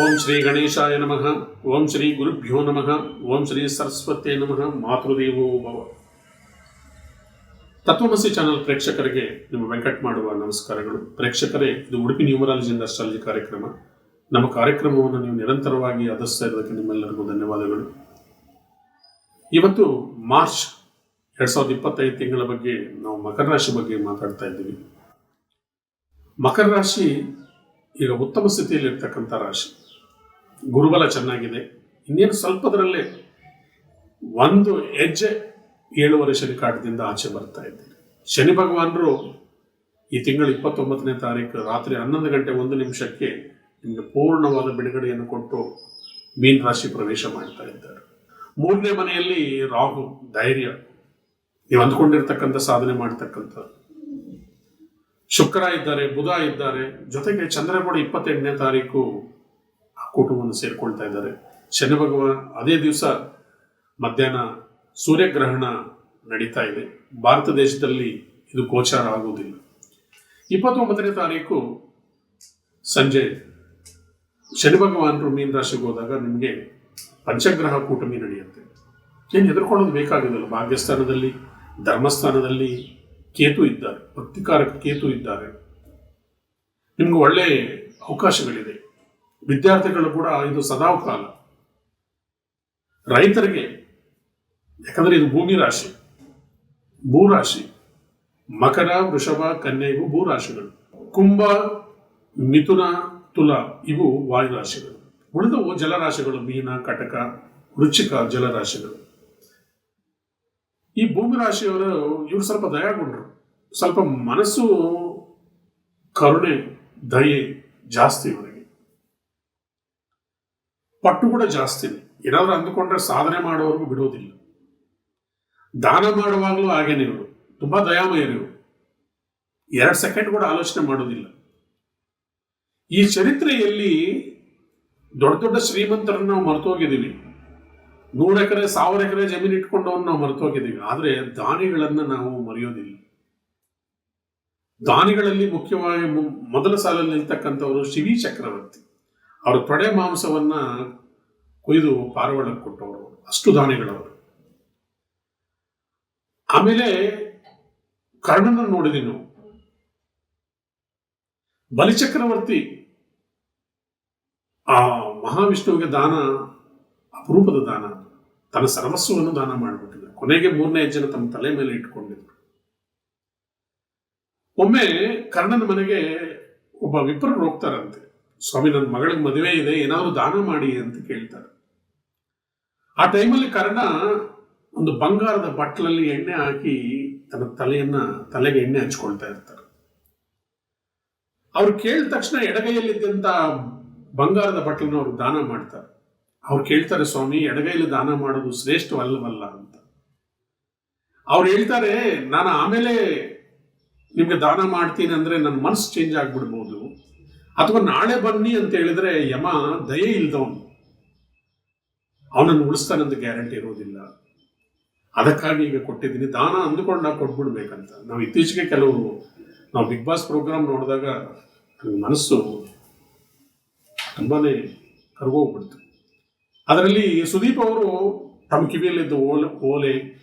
ಓಂ ಶ್ರೀ ಗಣೇಶಾಯ ನಮಃ. ಓಂ ಶ್ರೀ ಗುರುಭ್ಯೋ ನಮಃ. ಓಂ ಶ್ರೀ ಸರಸ್ವತೇ ನಮಃ. ಮಾತೃದೇವೋ ಭವ. ತತ್ವಮಸಿ ಚಾನೆಲ್ ಪ್ರೇಕ್ಷಕರಿಗೆ ನಿಮ್ಮ ವೆಂಕಟ್ ಮಾಡುವ ನಮಸ್ಕಾರಗಳು. ಪ್ರೇಕ್ಷಕರೇ, ಇದು ಉಡುಪಿ ನ್ಯೂಮರಾಲಜಿ ಇಂದ ಅಸ್ಟ್ರಾಲಜಿ ಕಾರ್ಯಕ್ರಮ. ನಮ್ಮ ಕಾರ್ಯಕ್ರಮವನ್ನು ನೀವು ನಿರಂತರವಾಗಿ ಅದಸ್ತಾ ಇರೋದಕ್ಕೆ ನಿಮ್ಮೆಲ್ಲರಿಗೂ ಧನ್ಯವಾದಗಳು. ಇವತ್ತು ಮಾರ್ಚ್ ಎರಡ್ ಸಾವಿರದ ಇಪ್ಪತ್ತೈದು ತಿಂಗಳ ಬಗ್ಗೆ ನಾವು ಮಕರ ರಾಶಿ ಬಗ್ಗೆ ಮಾತಾಡ್ತಾ ಇದ್ದೀವಿ. ಮಕರ ರಾಶಿ ಈಗ ಉತ್ತಮ ಸ್ಥಿತಿಯಲ್ಲಿ ಇರ್ತಕ್ಕಂಥ ರಾಶಿ. ಗುರುಬಲ ಚೆನ್ನಾಗಿದೆ. ಇನ್ನೇನು ಸ್ವಲ್ಪದರಲ್ಲೇ ಒಂದು ಹೆಜ್ಜೆ ಏಳುವರೆ ಶನಿ ಕಾಟದಿಂದ ಆಚೆ ಬರ್ತಾ ಇದ್ದೀರಿ ಶನಿ ಭಗವಾನರು ಈ ತಿಂಗಳ ಇಪ್ಪತ್ತೊಂಬತ್ತನೇ ತಾರೀಕು ರಾತ್ರಿ ಹನ್ನೊಂದು ಗಂಟೆ ಒಂದು ನಿಮಿಷಕ್ಕೆ ನಿಮಗೆ ಪೂರ್ಣವಾದ ಬಿಡುಗಡೆಯನ್ನು ಕೊಟ್ಟು ಮೀನ್ ರಾಶಿ ಪ್ರವೇಶ ಮಾಡ್ತಾ ಇದ್ದಾರೆ. ಮೂರನೇ ಮನೆಯಲ್ಲಿ ರಾಹು, ಧೈರ್ಯ. ನೀವು ಅಂದ್ಕೊಂಡಿರ್ತಕ್ಕಂಥ ಸಾಧನೆ ಮಾಡ್ತಕ್ಕಂಥ. ಶುಕ್ರ ಇದ್ದಾರೆ, ಬುಧ ಇದ್ದಾರೆ. ಜೊತೆಗೆ ಚಂದ್ರ ಕೂಡ ಇಪ್ಪತ್ತೆಂಟನೇ ತಾರೀಕು ಆ ಕುಟುಂಬವನ್ನು ಸೇರ್ಕೊಳ್ತಾ ಇದ್ದಾರೆ. ಶನಿ ಭಗವಾನ್ ಅದೇ ದಿವಸ ಮಧ್ಯಾಹ್ನ ಸೂರ್ಯಗ್ರಹಣ ನಡೀತಾ ಇದೆ. ಭಾರತ ದೇಶದಲ್ಲಿ ಇದು ಗೋಚಾರ ಆಗುವುದಿಲ್ಲ. ಇಪ್ಪತ್ತೊಂಬತ್ತನೇ ತಾರೀಕು ಸಂಜೆ ಶನಿ ಭಗವಾನರು ಮೀನ್ ರಾಶಿಗೆ ಹೋದಾಗ ನಿಮಗೆ ಪಂಚಗ್ರಹ ಕೂಟಮಿ ನಡೆಯುತ್ತೆ. ಏನು ಹೆದರ್ಕೊಳ್ಳೋದು ಬೇಕಾಗೋದಿಲ್ಲ ಭಾಗ್ಯಸ್ಥಾನದಲ್ಲಿ, ಧರ್ಮಸ್ಥಾನದಲ್ಲಿ ಕೇತು ಇದ್ದಾರೆ. ಭಕ್ತಿಕಾರಕ ಕೇತು ಇದ್ದಾರೆ. ನಿಮ್ಗೆ ಒಳ್ಳೆ ಅವಕಾಶಗಳಿದೆ. ವಿದ್ಯಾರ್ಥಿಗಳು ಕೂಡ ಇದು ಸದಾವಕಾಲ ರೈತರಿಗೆ, ಯಾಕಂದ್ರೆ ಇದು ಭೂಮಿ ರಾಶಿ ಭೂರಾಶಿ ಮಕರ, ವೃಷಭ, ಕನ್ಯೆ, ಇವು ಭೂರಾಶಿಗಳು ಕುಂಭ, ಮಿಥುನ, ತುಲ, ಇವು ವಾಯುರಾಶಿಗಳು ಉಳಿದವು ಜಲರಾಶಿಗಳು, ಮೀನ, ಕಟಕ, ವೃಶ್ಚಿಕ ಜಲರಾಶಿಗಳು. ಈ ಭೂಮಿ ರಾಶಿಯವರು, ಇವರು ಸ್ವಲ್ಪ ದಯಾಗೊಂಡ್ರು. ಸ್ವಲ್ಪ ಮನಸ್ಸು, ಕರುಣೆ, ದಯೆ ಜಾಸ್ತಿ ಇವರಿಗೆ. ಪಟ್ಟು ಕೂಡ ಜಾಸ್ತಿ. ಏನಾದ್ರೂ ಅಂದುಕೊಂಡ್ರೆ ಸಾಧನೆ ಮಾಡೋವರೆಗೂ ಬಿಡೋದಿಲ್ಲ. ದಾನ ಮಾಡುವಾಗಲೂ ಹಾಗೇನೆ ಇವರು. ತುಂಬಾ ದಯಾಮಯರು ಎರಡು ಸೆಕೆಂಡ್ ಕೂಡ ಆಲೋಚನೆ ಮಾಡೋದಿಲ್ಲ. ಈ ಚರಿತ್ರೆಯಲ್ಲಿ ದೊಡ್ಡ ದೊಡ್ಡ ಶ್ರೀಮಂತರನ್ನು ನಾವು ಮರೆತೋಗಿದ್ದೀವಿ. ನೂರು ಎಕರೆ, ಸಾವಿರ ಎಕರೆ ಜಮೀನು ಇಟ್ಕೊಂಡವನ್ನ ನಾವು ಮರೆತೋಗಿದ್ದೀವಿ. ಆದರೆ ದಾನಿಗಳನ್ನ ನಾವು ಮರೆಯೋದಿಲ್ಲ. ದಾನಿಗಳಲ್ಲಿ ಮುಖ್ಯವಾಗಿ ಮೊದಲ ಸಾಲಲ್ಲಿ ನಿಲ್ತಕ್ಕಂಥವರು ಶಿವಿ ಚಕ್ರವರ್ತಿ. ಅವರ ತೊಡೆ ಮಾಂಸವನ್ನ ಕೊಯ್ದು ಪಾರವಾಳಕ್ಕೆ ಕೊಟ್ಟವರು. ಅಷ್ಟು ದಾನಿಗಳವರು. ಆಮೇಲೆ ಕರ್ಣನ ನೋಡಿದ್ವಿ ನಾವು ಬಲಿಚಕ್ರವರ್ತಿ ಆ ಮಹಾವಿಷ್ಣುವಿಗೆ ದಾನ, ಅಪರೂಪದ ದಾನ. ತನ್ನ ಸರ್ವಸ್ವವನ್ನು ದಾನ ಮಾಡಿಬಿಟ್ಟಿದ್ರು ಕೊನೆಗೆ ಮೂರನೇ ಜನ ತಮ್ಮ ತಲೆ ಮೇಲೆ ಇಟ್ಕೊಂಡಿದ್ರು. ಒಮ್ಮೆ ಕರ್ಣನ ಮನೆಗೆ ಒಬ್ಬ ವಿಪ್ರರು ಹೋಗ್ತಾರಂತೆ. ಸ್ವಾಮಿ, ನನ್ನ ಮಗಳಿಗೆ ಮದುವೆ ಇದೆ, ಏನಾದ್ರು ದಾನ ಮಾಡಿ ಅಂತ ಕೇಳ್ತಾರೆ. ಆ ಟೈಮಲ್ಲಿ ಕರ್ಣ ಒಂದು ಬಂಗಾರದ ಬಟ್ಲಲ್ಲಿ ಎಣ್ಣೆ ಹಾಕಿ ತನ್ನ ತಲೆಯನ್ನ, ತಲೆಗೆ ಎಣ್ಣೆ ಹಚ್ಕೊಳ್ತಾ ಇರ್ತಾರೆ. ಅವ್ರು ಕೇಳಿದ ತಕ್ಷಣ ಎಡಗೈಯಲ್ಲಿದ್ದಂತ ಬಂಗಾರದ ಬಟ್ಲನ್ನು ಅವ್ರು ದಾನ ಮಾಡ್ತಾರೆ. ಅವ್ರು ಕೇಳ್ತಾರೆ, ಸ್ವಾಮಿ, ಎಡಗೈಲಿ ದಾನ ಮಾಡೋದು ಶ್ರೇಷ್ಠವಲ್ಲವಲ್ಲ ಅಂತ. ಅವ್ರು ಹೇಳ್ತಾರೆ, ನಾನು ಆಮೇಲೆ ನಿಮ್ಗೆ ದಾನ ಮಾಡ್ತೀನಿ ಅಂದ್ರೆ ನನ್ನ ಮನಸ್ಸು ಚೇಂಜ್ ಆಗ್ಬಿಡ್ಬೋದು. ಅಥವಾ ನಾಳೆ ಬನ್ನಿ ಅಂತ ಹೇಳಿದ್ರೆ, ಯಮ, ದಯೆ ಇಲ್ದವನು. ಅವನನ್ನು ಉಳಿಸ್ತಾನಂತ ಗ್ಯಾರಂಟಿ ಇರೋದಿಲ್ಲ. ಅದಕ್ಕಾಗಿ ಈಗ ಕೊಟ್ಟಿದ್ದೀನಿ. ದಾನ ಅಂದುಕೊಂಡಾಗ ಕೊಟ್ಬಿಡ್ಬೇಕಂತ. ನಾವು ಇತ್ತೀಚೆಗೆ ಕೆಲವರು ನಾವು ಬಿಗ್ ಬಾಸ್ ಪ್ರೋಗ್ರಾಮ್ ನೋಡಿದಾಗ ಮನಸ್ಸು ತುಂಬಾನೇ ಕರ್ಗೋಗ್ಬಿಡ್ತು. ಅದರಲ್ಲಿ ಸುದೀಪ್ ಅವರು ತಮ್ಮ ಕಿವಿಯಲ್ಲಿದ್ದ ಓಲೆ ಓಲೆ,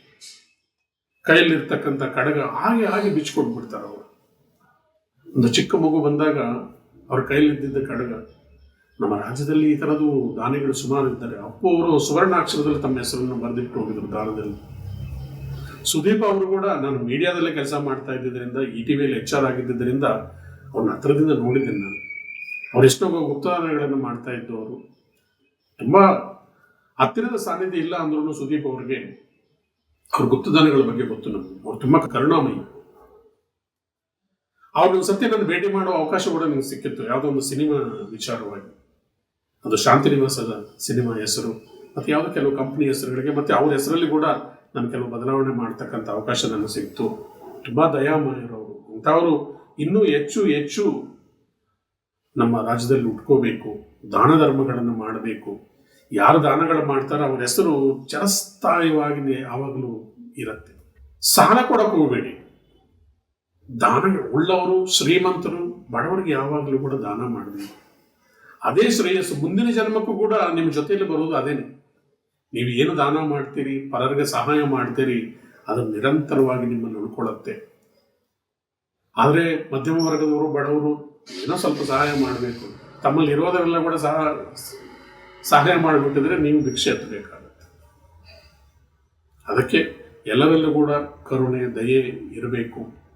ಕೈಯಲ್ಲಿರ್ತಕ್ಕಂಥ ಕಡಗ ಹಾಗೆ ಹಾಗೆ ಬಿಚ್ಚಿಕೊಂಡ್ಬಿಡ್ತಾರೆ ಅವರು. ಒಂದು ಚಿಕ್ಕ ಮಗು ಬಂದಾಗ ಅವ್ರ ಇದ್ದಿದ್ದ ಕಡಗ ನಮ್ಮ ರಾಜ್ಯದಲ್ಲಿ ಈ ಥರದ್ದು ದಾನಿಗಳು ಸುಮಾರು ಇದ್ದಾರೆ. ಅಪ್ಪು ಅವರು ಸುವರ್ಣಾಕ್ಷರದಲ್ಲಿ ತಮ್ಮ ಹೆಸರನ್ನು ಬರೆದಿಟ್ಟು ಹೋಗಿದ್ರು ದಾನದಲ್ಲಿ ಸುದೀಪ್ ಅವರು ಕೂಡ ನಾನು ಮೀಡಿಯಾದಲ್ಲೇ ಕೆಲಸ ಮಾಡ್ತಾ ಇದ್ದಿದ್ದರಿಂದ ಇ ಟಿ ವಿಯಲ್ಲಿ ಎಚ್ ಆರ್ ಆಗಿದ್ದರಿಂದ ಅವ್ರನ್ನ ಹತ್ರದಿಂದ ನೋಡಿದ್ದೇನೆ ನಾನು. ಅವ್ರು ಎಷ್ಟೋ ಗುಪ್ತದಾನಗಳನ್ನು ಮಾಡ್ತಾ ಅವರು. ತುಂಬ ಹತ್ತಿರದ ಸಾನ್ನಿಧ್ಯ ಇಲ್ಲ ಅಂದ್ರೂ ಸುದೀಪ್ ಅವ್ರಿಗೆ. ಅವ್ರ ಗುಪ್ತದಾನಗಳ ಬಗ್ಗೆ ಗೊತ್ತು ನಮಗೆ. ಅವ್ರು ತುಂಬ ಕರುಣಾಮಯಿ. ಅವ್ರನ್ನ ಸತ್ಯ ನನ್ನ ಭೇಟಿ ಮಾಡುವ ಅವಕಾಶ ಕೂಡ ನನಗೆ ಸಿಕ್ಕಿತ್ತು. ಯಾವುದೋ ಒಂದು ಸಿನಿಮಾ ವಿಚಾರವಾಗಿ. ಅದು ಶಾಂತಿ ನಿವಾಸದ ಸಿನಿಮಾ ಹೆಸರು, ಮತ್ತೆ ಯಾವುದೋ ಕೆಲವು ಕಂಪ್ನಿ ಹೆಸರುಗಳಿಗೆ, ಮತ್ತೆ ಅವ್ರ ಹೆಸರಲ್ಲಿ ಕೂಡ ನಾನು ಕೆಲವು ಬದಲಾವಣೆ ಮಾಡ್ತಕ್ಕಂಥ ಅವಕಾಶ ನನಗೆ ಸಿಕ್ತು. ತುಂಬಾ ದಯಾಮಯರವರು ಇಂಥವರು ಇನ್ನೂ ಹೆಚ್ಚು ಹೆಚ್ಚು ನಮ್ಮ ರಾಜ್ಯದಲ್ಲಿ ಉಟ್ಕೋಬೇಕು, ದಾನ ಧರ್ಮಗಳನ್ನು ಮಾಡಬೇಕು. ಯಾರು ದಾನಗಳು ಮಾಡ್ತಾರೋ ಅವ್ರ ಹೆಸರು ಚರಸ್ಥಾಯವಾಗಿ ಯಾವಾಗಲೂ ಇರುತ್ತೆ. ಸಾಲ ಕೊಡಕ್ಕೆ ಹೋಗಬೇಡಿ. ದಾನ ಉಳ್ಳವರು, ಶ್ರೀಮಂತರು, ಬಡವರಿಗೆ ಯಾವಾಗಲೂ ಕೂಡ ದಾನ ಮಾಡಬೇಕು. ಅದೇ ಶ್ರೇಯಸ್ಸು. ಮುಂದಿನ ಜನ್ಮಕ್ಕೂ ಕೂಡ ನಿಮ್ಮ ಜೊತೆಯಲ್ಲಿ ಬರೋದು ಅದೇನೆ. ನೀವು ಏನು ದಾನ ಮಾಡ್ತೀರಿ, ಪರರಿಗೆ ಸಹಾಯ ಮಾಡ್ತೀರಿ, ಅದು ನಿರಂತರವಾಗಿ ನಿಮ್ಮನ್ನು ಉಳ್ಕೊಳ್ಳುತ್ತೆ. ಆದರೆ ಮಧ್ಯಮ ವರ್ಗದವರು, ಬಡವರು ಏನೋ ಸ್ವಲ್ಪ ಸಹಾಯ ಮಾಡಬೇಕು. ತಮ್ಮಲ್ಲಿ ಇರೋದರೆಲ್ಲ ಕೂಡ ಸಹ, ಸಹಾಯ ಮಾಡಿಬಿಟ್ಟಿದ್ರೆ ನೀವು ಭಿಕ್ಷೆ ಎತ್ತಬೇಕಾಗುತ್ತೆ. ಅದಕ್ಕೆ ಎಲ್ಲರಲ್ಲೂ ಕೂಡ ಕರುಣೆ, ದಯೆ ಇರಬೇಕು.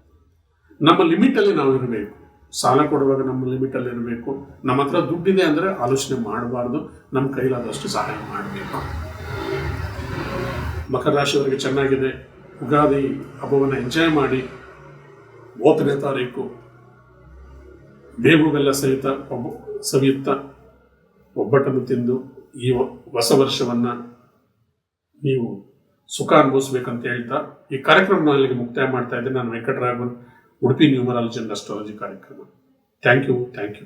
ನಮ್ಮ ಲಿಮಿಟಲ್ಲಿ ನಾವು ಇರಬೇಕು. ಸಾಲ ಕೊಡುವಾಗ ನಮ್ಮ ಲಿಮಿಟಲ್ಲಿ ಇರಬೇಕು. ನಮ್ಮ ಹತ್ರ ದುಡ್ಡಿದೆ ಅಂದರೆ ಆಲೋಚನೆ ಮಾಡಬಾರ್ದು. ನಮ್ಮ ಕೈಲಾದಷ್ಟು ಸಹಾಯ ಮಾಡಬೇಕು. ಮಕರ ರಾಶಿಯವರಿಗೆ ಚೆನ್ನಾಗಿದೆ. ಉಗಾದಿ ಹಬ್ಬವನ್ನು ಎಂಜಾಯ್ ಮಾಡಿ. ಮೂವತ್ತನೇ ತಾರೀಕು. ಬೇವು ಬೆಲ್ಲ ಸಹಿತ ಒಬ್ಬ ಸವಿಯುತ್ತ ಒಬ್ಬಟ್ಟನ್ನು ತಿಂದು ಈ ಹೊಸ ವರ್ಷವನ್ನು ನೀವು ಸುಖ ಅನುಭವಿಸ್ಬೇಕಂತ ಹೇಳ್ತಾ ಈ ಕಾರ್ಯಕ್ರಮ ಅಲ್ಲಿಗೆ ಮುಕ್ತಾಯ ಮಾಡ್ತಾ ಇದ್ದೇನೆ. ನಾನು Venkataraghavan. Udupi numerology and astrology ಕಾರ್ಯಕ್ರಮ ಥ್ಯಾಂಕ್ ಯು ಥ್ಯಾಂಕ್ ಯು